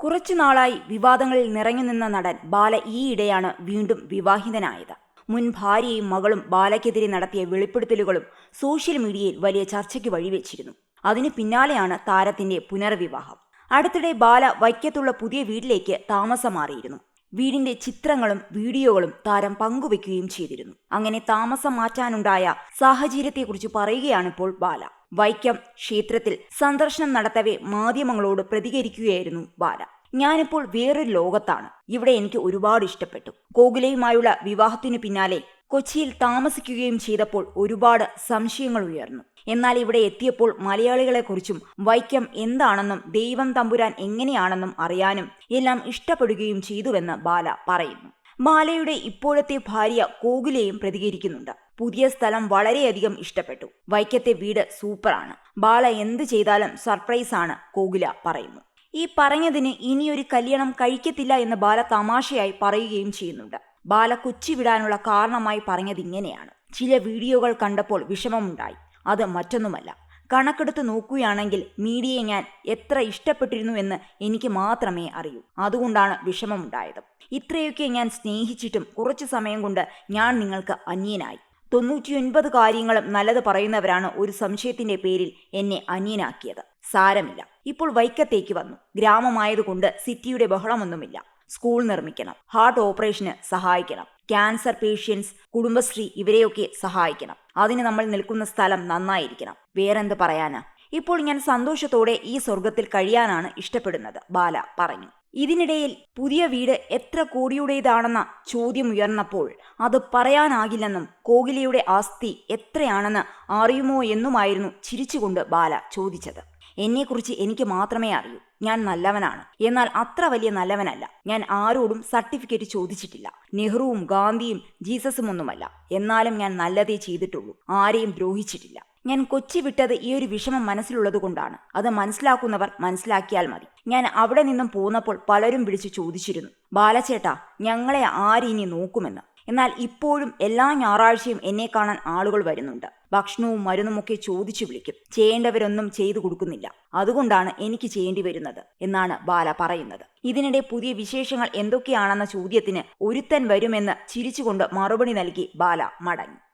കുറച്ചു നാളായി വിവാദങ്ങളിൽ നിറഞ്ഞു നിന്ന നടൻ ബാല ഈയിടെയാണ് വീണ്ടും വിവാഹിതനായത്. മുൻ ഭാര്യയും മകളും ബാലയ്ക്കെതിരെ നടത്തിയ വെളിപ്പെടുത്തലുകളും സോഷ്യൽ മീഡിയയിൽ വലിയ ചർച്ചയ്ക്ക് വഴിവെച്ചിരുന്നു. അതിനു പിന്നാലെയാണ് താരത്തിന്റെ പുനർവിവാഹം. അടുത്തിടെ ബാല വൈക്കത്തുള്ള പുതിയ വീട്ടിലേക്ക് താമസം മാറിയിരുന്നു വീടിന്റെ ചിത്രങ്ങളും വീഡിയോകളും താരം പങ്കുവെക്കുകയും ചെയ്തിരുന്നു. അങ്ങനെ താമസം മാറ്റാനുണ്ടായ സാഹചര്യത്തെക്കുറിച്ച് പറയുകയാണിപ്പോൾ ബാല. വൈക്കം ക്ഷേത്രത്തിൽ സന്ദർശനം നടത്തവേ മാധ്യമങ്ങളോട് പ്രതികരിക്കുകയായിരുന്നു ബാല. ഞാനിപ്പോൾ വേറൊരു ലോകത്താണ്. ഇവിടെ എനിക്ക് ഒരുപാട് ഇഷ്ടപ്പെട്ടു. കോകുലയുമായുള്ള വിവാഹത്തിനു പിന്നാലെ കൊച്ചിയിൽ താമസിക്കുകയും ചെയ്തപ്പോൾ ഒരുപാട് സംശയങ്ങൾ ഉയർന്നു. എന്നാൽ ഇവിടെ എത്തിയപ്പോൾ മലയാളികളെക്കുറിച്ചും വൈക്കം എന്താണെന്നും ദൈവം തമ്പുരാൻ എങ്ങനെയാണെന്നും അറിയാനും എല്ലാം ഇഷ്ടപ്പെടുകയും ചെയ്തുവെന്ന് ബാല പറയുന്നു. ബാലയുടെ ഇപ്പോഴത്തെ ഭാര്യ കോകുലയും പ്രതികരിക്കുന്നുണ്ട്. പുതിയ സ്ഥലം വളരെയധികം ഇഷ്ടപ്പെട്ടു. വൈക്കത്തെ വീട് സൂപ്പറാണ്. ബാല എന്ത് ചെയ്താലും സർപ്രൈസ് ആണ് കോകുല പറയുന്നു. ഈ പറഞ്ഞതിന് ഇനിയൊരു കല്യാണം കഴിക്കത്തില്ല എന്ന് ബാല തമാശയായി പറയുകയും ചെയ്യുന്നുണ്ട്. ബാല കൊച്ചി വിടാനുള്ള കാരണമായി പറഞ്ഞത് ഇങ്ങനെയാണ് ചില വീഡിയോകൾ കണ്ടപ്പോൾ വിഷമമുണ്ടായി. അത് മറ്റൊന്നുമല്ല. കണക്കെടുത്ത് നോക്കുകയാണെങ്കിൽ മീഡിയയെ ഞാൻ എത്ര ഇഷ്ടപ്പെട്ടിരുന്നു എന്ന് എനിക്ക് മാത്രമേ അറിയൂ. അതുകൊണ്ടാണ് വിഷമമുണ്ടായത്. ഇത്രയൊക്കെ ഞാൻ സ്നേഹിച്ചിട്ടും കുറച്ചു സമയം കൊണ്ട് ഞാൻ നിങ്ങൾക്ക് അന്യനായി. തൊണ്ണൂറ്റിയൊൻപത് കാര്യങ്ങളും നല്ലത് പറയുന്നവരാണ് ഒരു സംശയത്തിന്റെ പേരിൽ എന്നെ അന്യനാക്കിയത്. സാരമില്ല. ഇപ്പോൾ വൈക്കത്തേക്ക് വന്നു. ഗ്രാമമായതുകൊണ്ട് സിറ്റിയുടെ ബഹളമൊന്നുമില്ല. സ്കൂൾ നിർമ്മിക്കണം. ഹാർട്ട് ഓപ്പറേഷന് സഹായിക്കണം. ക്യാൻസർ പേഷ്യൻസ് കുടുംബശ്രീ ഇവരെയൊക്കെ സഹായിക്കണം. അതിന് നമ്മൾ നിൽക്കുന്ന സ്ഥലം നന്നായിരിക്കണം. വേറെന്ത് പറയാനാ? ഇപ്പോൾ ഞാൻ സന്തോഷത്തോടെ ഈ സ്വർഗത്തിൽ കഴിയാനാണ് ഇഷ്ടപ്പെടുന്നത് ബാല പറഞ്ഞു. ഇതിനിടയിൽ പുതിയ വീട് എത്ര കോടിയുടേതാണെന്ന ചോദ്യം ഉയർന്നപ്പോൾ അത് പറയാനാകില്ലെന്നും കോകിലയുടെ ആസ്തി എത്രയാണെന്ന് അറിയുമോ എന്നുമായിരുന്നു ചിരിച്ചുകൊണ്ട് ബാല ചോദിച്ചത്. എന്നെക്കുറിച്ച് എനിക്ക് മാത്രമേ അറിയൂ. ഞാൻ നല്ലവനാണ്. എന്നാൽ അത്ര വലിയ നല്ലവനല്ല. ഞാൻ ആരോടും സർട്ടിഫിക്കറ്റ് ചോദിച്ചിട്ടില്ല. നെഹ്റുവും ഗാന്ധിയും ജീസസും ഒന്നുമല്ല എന്നാലും ഞാൻ നല്ലതേ ചെയ്തിട്ടുള്ളൂ. ആരെയും ദ്രോഹിച്ചിട്ടില്ല. ഞാൻ കൊച്ചി വിട്ടത് ഈ ഒരു വിഷമം മനസ്സിലുള്ളത് കൊണ്ടാണ്. അത് മനസ്സിലാക്കുന്നവർ മനസ്സിലാക്കിയാൽ മതി. ഞാൻ അവിടെ നിന്നും പോന്നപ്പോൾ പലരും വിളിച്ചു ചോദിച്ചിരുന്നു. ബാലച്ചേട്ടാ ഞങ്ങളെ ആരിനി നോക്കുമെന്ന്? എന്നാൽ ഇപ്പോഴും എല്ലാ ഞായറാഴ്ചയും എന്നെ കാണാൻ ആളുകൾ വരുന്നുണ്ട്. ഭക്ഷണവും മരുന്നുമൊക്കെ ചോദിച്ചു വിളിക്കും. ചെയ്യേണ്ടവരൊന്നും ചെയ്തു കൊടുക്കുന്നില്ല. അതുകൊണ്ടാണ് എനിക്ക് ചെയ്യേണ്ടി വരുന്നത് എന്നാണ് ബാല പറയുന്നത്. ഇതിനിടെ പുതിയ വിശേഷങ്ങൾ എന്തൊക്കെയാണെന്ന ചോദ്യത്തിന് ഒരുത്തൻ വരുമെന്ന് ചിരിച്ചുകൊണ്ട് മറുപടി നൽകി ബാല മടങ്ങി.